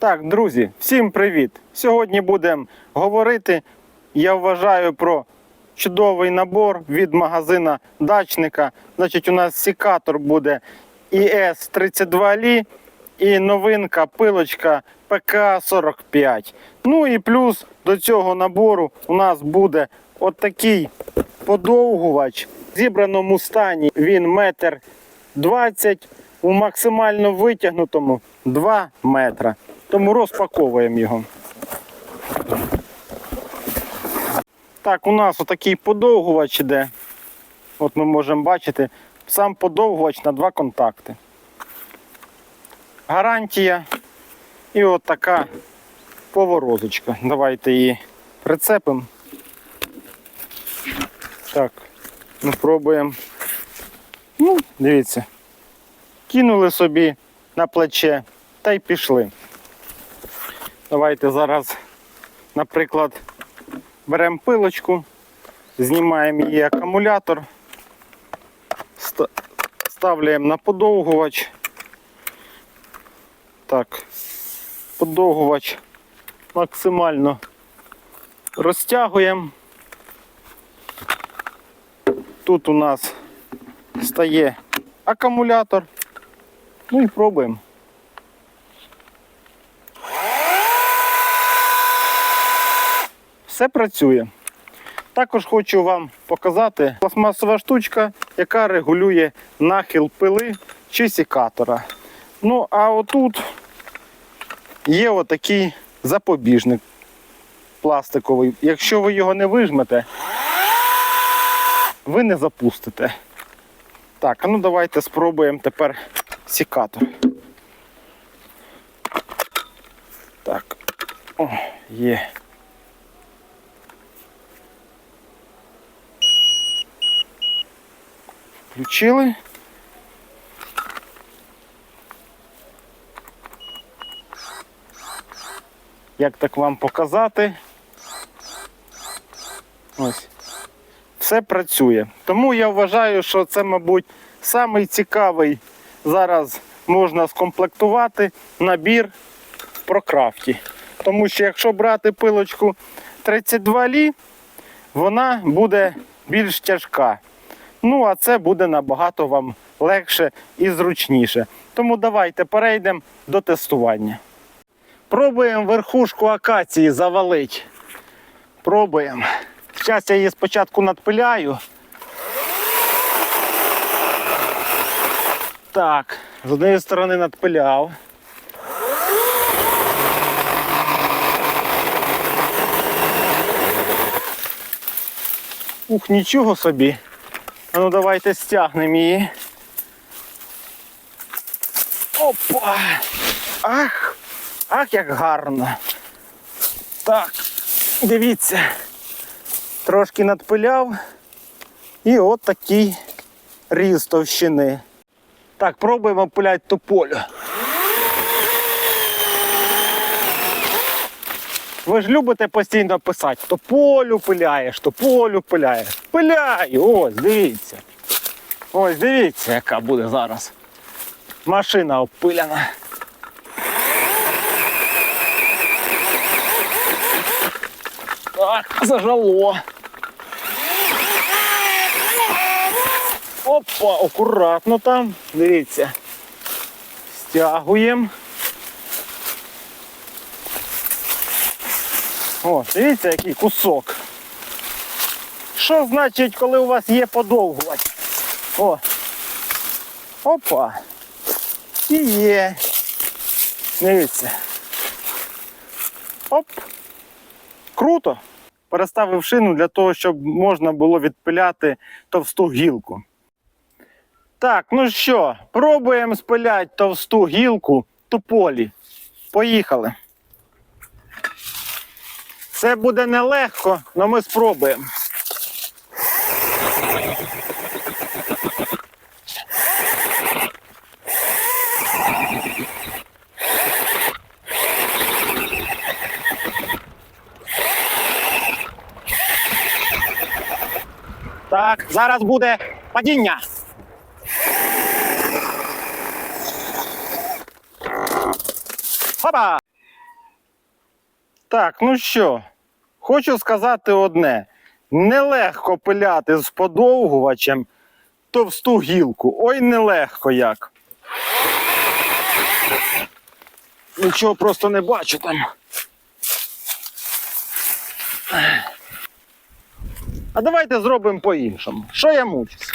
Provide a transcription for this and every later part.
Так, друзі, всім привіт! Сьогодні будемо говорити, я вважаю, про чудовий набор від магазина дачника. Значить, у нас секатор буде іс 32 лі і новинка пилочка ПК-45. Ну і плюс до цього набору у нас буде отакий подовгувач. В зібраному стані він метр 20, у максимально витягнутому 2 метра. Тому розпаковуємо його. Так, у нас отакий подовгувач іде. От ми можемо бачити, сам подовгувач на два контакти. Гарантія і от така поворозочка. Давайте її прицепимо. Так, ми пробуємо. Ну, дивіться. Кинули собі на плече та й пішли. Давайте зараз, наприклад, беремо пилочку, знімаємо її акумулятор, ставляємо на подовгувач. Так, подовгувач максимально розтягуємо. Тут у нас стає акумулятор. Ну і пробуємо. Все працює. Також хочу вам показати пластмасова штучка, яка регулює нахил пили чи секатора. Ну, а отут є отакий запобіжник пластиковий. Якщо ви його не вижмете, ви не запустите. Так, ну давайте спробуємо тепер секатор. Так. О, є. Включили. Як так вам показати? Ось. Все працює. Тому я вважаю, що це, мабуть, самий цікавий зараз можна скомплектувати набір в прокрафті. Тому що якщо брати пилочку 32 лі, вона буде більш тяжка. Ну, а це буде набагато вам легше і зручніше. Тому давайте перейдемо до тестування. Пробуємо верхушку акації завалити. Пробуємо. Зараз я її спочатку надпиляю. Так, з однієї сторони надпиляв. Ух, нічого собі. Ну давайте стягнемо її. Опа! Ах! Ах, як гарно. Так, дивіться. Трошки надпиляв. І от такий різ товщини. Так, пробуємо пиляти тополю. Ви ж любите постійно писати, тополю пиляєш, тополю пиляєш. Пиляй! Ось, дивіться. Ось дивіться, яка буде зараз. Машина обпиляна. Так, зажало. Опа, акуратно там. Дивіться. Стягуємо. О, дивіться, який кусок. Що значить, коли у вас є подовгувач? О. Опа. І є. Дивіться. Оп. Круто. Переставив шину для того, щоб можна було відпиляти товсту гілку. Так, ну що, пробуємо спиляти товсту гілку тополі. Поїхали. Це буде нелегко, але ми спробуємо. Так, зараз буде падіння. Хопа! Так, ну що, хочу сказати одне: нелегко пиляти з подовгувачем товсту гілку. Ой, нелегко як. Нічого просто не бачу там. А давайте зробимо по-іншому. Що я мучусь?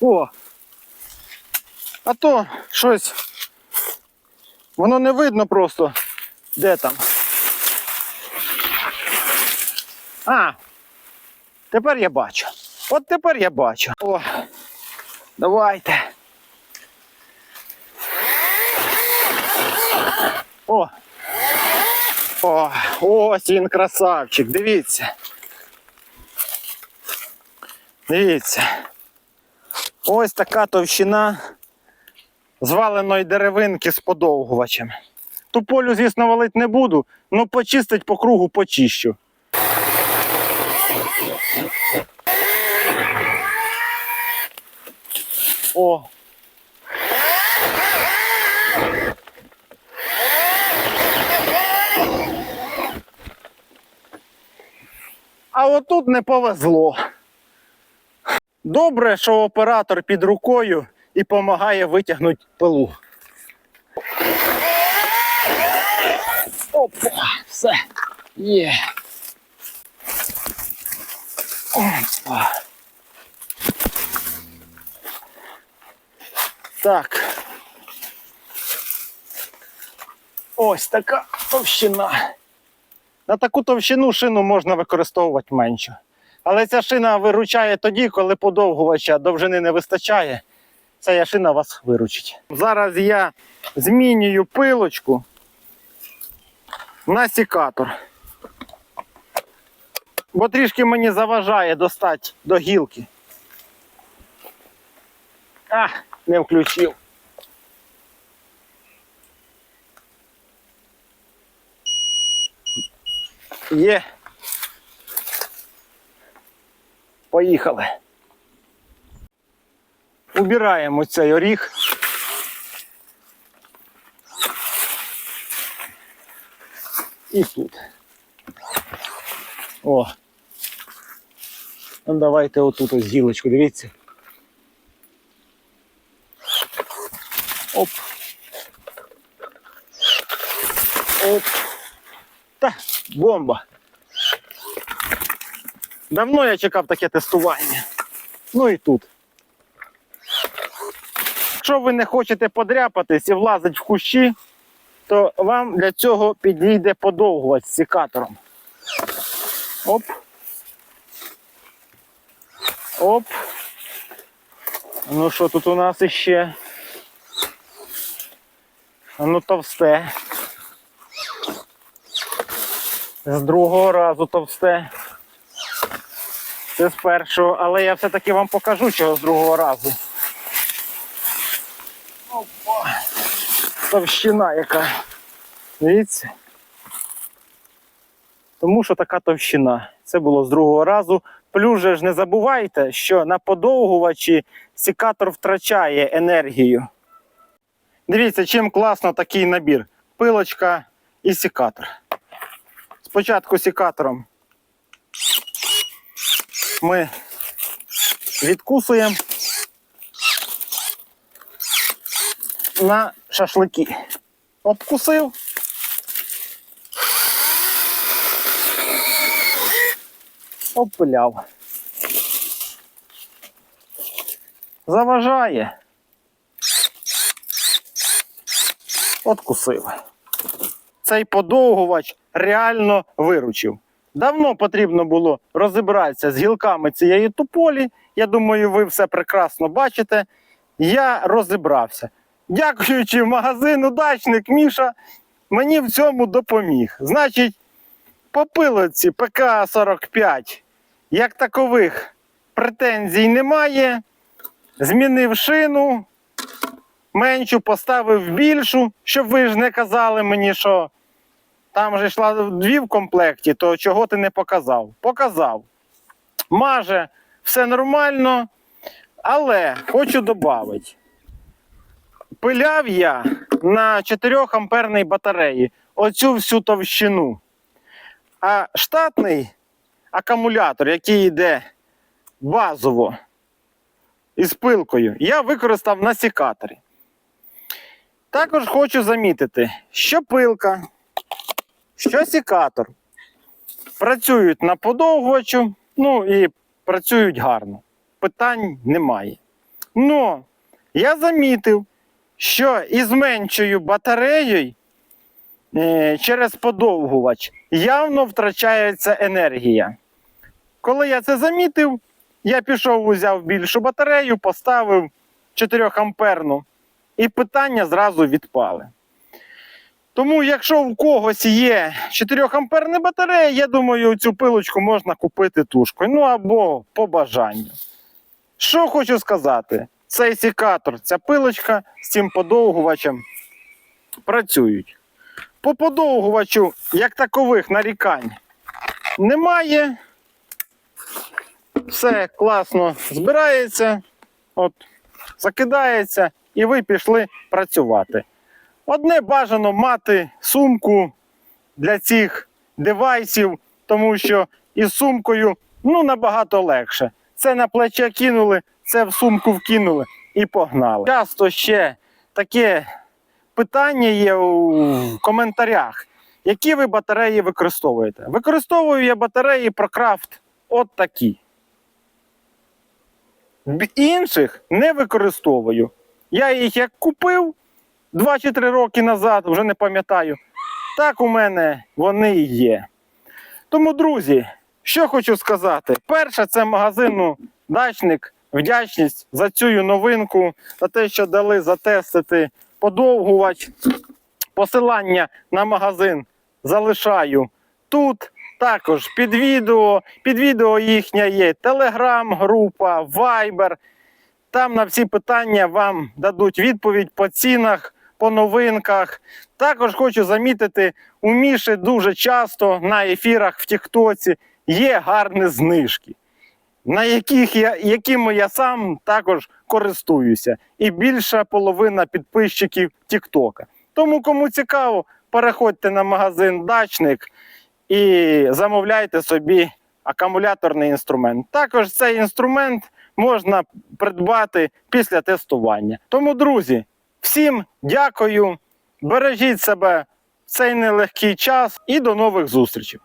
О! А то щось. Воно не видно просто. Де там? А! Тепер я бачу. От тепер я бачу. О! Давайте. О! О! Ось він красавчик, дивіться. Дивіться. Ось така товщина зваленої деревинки з подовгувачем. Ту полю, звісно, валить не буду, але почистить по кругу почищу. О. А отут не повезло. Добре, що оператор під рукою і допомагає витягнути пилу. Опа, все. Є. Опа. Так. Ось така товщина. На таку товщину шину можна використовувати менше. Але ця шина виручає тоді, коли подовгувача довжини не вистачає. Ця шина вас виручить. Зараз я змінюю пилочку на сікатор. Бо трішки мені заважає достати до гілки. А, не включив. Є. Поїхали. Убираємо цей оріг. І тут. О. Ну давайте отут ось гілочку, дивіться. Оп. Оп. Та, бомба. Давно я чекав таке тестування. Ну і тут. Якщо ви не хочете подряпатись і влазити в кущі, то вам для цього підійде подовгувач з секатором. Оп. Оп. Ну що тут у нас іще? Ну товсте. З другого разу товсте. Це з першого, але я все-таки вам покажу чого з другого разу. Опа. Товщина яка. Дивіться. Тому що така товщина. Це було з другого разу. Плюс же ж не забувайте, що на подовгувачі секатор втрачає енергію. Дивіться, чим класно такий набір. Пилочка і секатор. Спочатку секатором ми відкусуємо на шашлики. Обкусив. Обпиляв. Заважає. Откусив. Цей подовгувач реально виручив. Давно потрібно було розібратися з гілками цієї туполі. Я думаю, ви все прекрасно бачите. Я розібрався. Дякуючи магазину Дачник Міша, мені в цьому допоміг. Значить, по пилоці ПК-45, як такових претензій немає. Змінив шину. меншу, поставив більшу, щоб ви ж не казали мені, що там же йшла дві в комплекті, то чого ти не показав? Показав. Маже, все нормально, але хочу додати. Пиляв я на 4 амперній батареї оцю всю товщину. А штатний акумулятор, який йде базово із пилкою, я використав на секаторі. Також хочу замітити, що пилка, що секатор працюють на подовгувачу, ну і працюють гарно. Питань немає. Но я замітив, що із меншою батареєю е, через подовгувач явно втрачається енергія. Коли я це замітив, я пішов, взяв більшу батарею, поставив 4 амперну, і питання зразу відпали. Тому, якщо в когось є 4 амперна батарея, я думаю, цю пилочку можна купити тушкою. Ну або по бажанню. Що хочу сказати, цей секатор, ця пилочка з цим подовгувачем працюють. По подовгувачу, як такових нарікань, немає. Все класно збирається, от, закидається, і ви пішли працювати. Одне бажано мати сумку для цих девайсів, тому що із сумкою ну, набагато легше. Це на плече кинули, це в сумку вкинули і погнали. Часто ще таке питання є у коментарях. Які ви батареї використовуєте? Використовую я батареї ProCraft от такі. Інших не використовую. Я їх як купив 2 чи 3 роки назад, вже не пам'ятаю. Так у мене вони і є. Тому, друзі, що хочу сказати. Перше, це магазину дачник. Вдячність за цю новинку, за те, що дали затестити подовгувач. Посилання на магазин залишаю тут. Також під відео. Під відео їхня є телеграм-група, Viber. Там на всі питання вам дадуть відповідь по цінах, по новинках. Також хочу замітити, у Міші дуже часто на ефірах в Тіктоці є гарні знижки, на яких я, якими я сам також користуюся. І більша половина підписчиків Тіктока. Тому, кому цікаво, переходьте на магазин Дачник і замовляйте собі акумуляторний інструмент. Також цей інструмент можна придбати після тестування. Тому, друзі, всім дякую, бережіть себе в цей нелегкий час і до нових зустрічей.